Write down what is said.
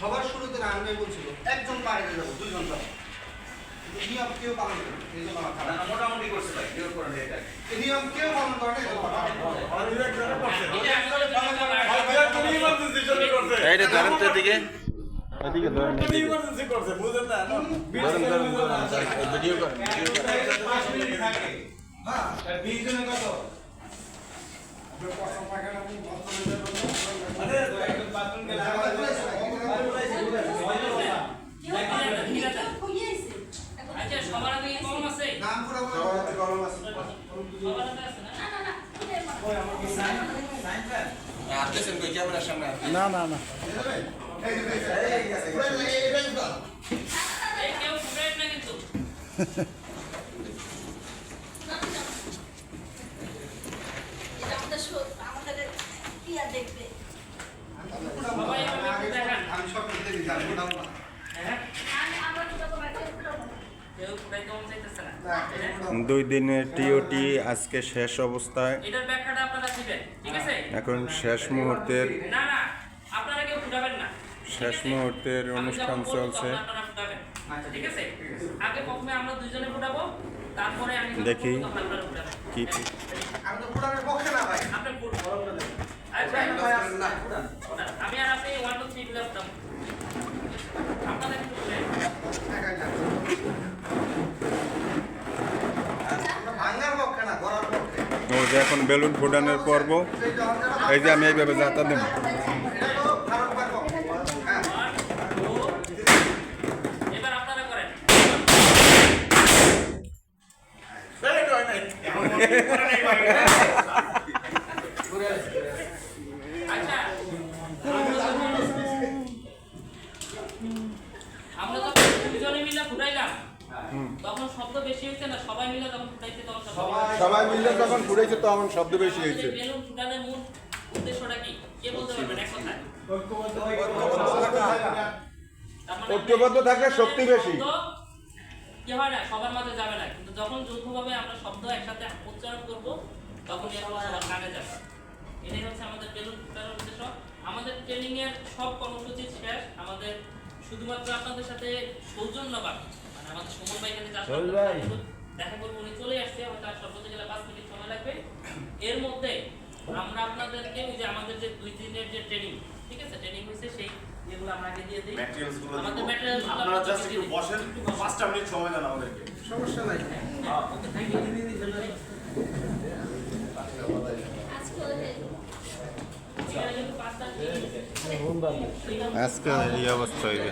সবার শুরুতে ভাই বলছিল একজন বাইরে যাব দুজন যাব। কিন্তু নিয়ম কেউ পালন করে এই জন্য আমার খারাপ। মোটামুটি করছে ভাই ক্লিয়ার করেন এটা। নিয়ম কেউ পালন করে না, এই জন্য আমার খারাপ। এইটা ধরেন তো এদিকে। এদিকে ধরেন এদিকে। ধরেন ধরেন ধরেন ভিডিও করেন ভিডিও করেন। হ্যাঁ আচ্ছা সবার আগে কি কলম আছে নাম করে বলো। সবার আগে আছে না আসতেছেন কই ক্যামেরার সামনে আসতেছেন। না না না এই যে, এই যে, এই যে, এই যে, এই যে, এই কেউ ফুটাই না কিন্তু দেখবে আমি সব করতে দিই, আমি ওটাও না। হ্যাঁ আমরা তো তখন একটা কেউ ফুটাইতে মন চাইতেছে না না, হ্যাঁ? ওটাও না। দুই দিনের টিওটি আজকে শেষ অবস্থায়। এটার ব্যাখ্যাটা আপনারা দিবেন ঠিক আছে? এখন শেষ মুহূর্তের না না আপনারা কেউ ফুটাবেন না। ঠিক শেষ? মুহূর্তের অনুষ্ঠান চলছে। দেখি আপনারা ফুটাবেন ঠিক আছে আগে প্রথমে আমরা দুইজনে ফুটাবো তারপরে আমি যখন দেখি। বলব তখন আপনারা ফুটাবেন কি আমি তো ফুটানোর পক্ষে না ভাই আপনি ফুট আচ্ছা আমি আর আপনি ওয়ান টু থ্রি বলে ফুটাবো আপনাদের একটু ফুটাই। একাই যাবে। আমরা ভাঙার পক্ষে না গড়ার পক্ষে ও যে এখন বেলুন ফুটানোর পর্ব। এই যে আমি এইভাবে যাতা দেব তো ভারত ভাই পক্ষে। হ্যাঁ One, two, এবার আপনারা করেন আচ্ছা আমরা যখন দুজনে মিলে ফুটাইলাম তখন শব্দ বেশি হয়েছে না সবাই মিলে যখন ফুটাইছে তখন সবাই মিলে যখন ফুটাইছে তখন শব্দ বেশি হয়েছে। বেলুন ফুটানোর মূল উদ্দেশ্যটা কি? কে বলতে পারবেন এক কথায়। মানে ঐক্যবদ্ধ থাকলে শক্তি বেশি। কি হয় না? সবার মাঝে যাবে না। কিন্তু যখন যৌথভাবে আমরা শব্দ একসাথে উচ্চারণ করব তখন এগুলো সবার কানে যাবে। এটাই হচ্ছে আমাদের বেলুন ফুটানোর উদ্দেশ্য। আমাদের ট্রেনিং এর সব কর্মসূচি শেষ। আমাদের শুধুমাত্র আপনাদের সাথে সৌজন্যবাদ মানে আমাদের সুমন ভাই এখানে দেখা করব উনি চলে আসছে হয়তো আর বলতে গেলে পাঁচ মিনিট সময় লাগবে। এর মধ্যে আমরা আপনাদেরকে ওই যে আমাদের যে দুই দিনের যে ট্রেনিং ঠিক আছে? ট্রেনিং হয়েছে সেই যেগুলো আমরা আগে দিয়ে দিই। Materials গুলো আমাদের দিব। আপনারা জাস্ট একটু বসেন পাঁচটা মিনিট সময় দেন আমাদেরকে। সমস্যা নাই। ওকে থ্যাংক ইউ আজকে এই অবস্থা হইবে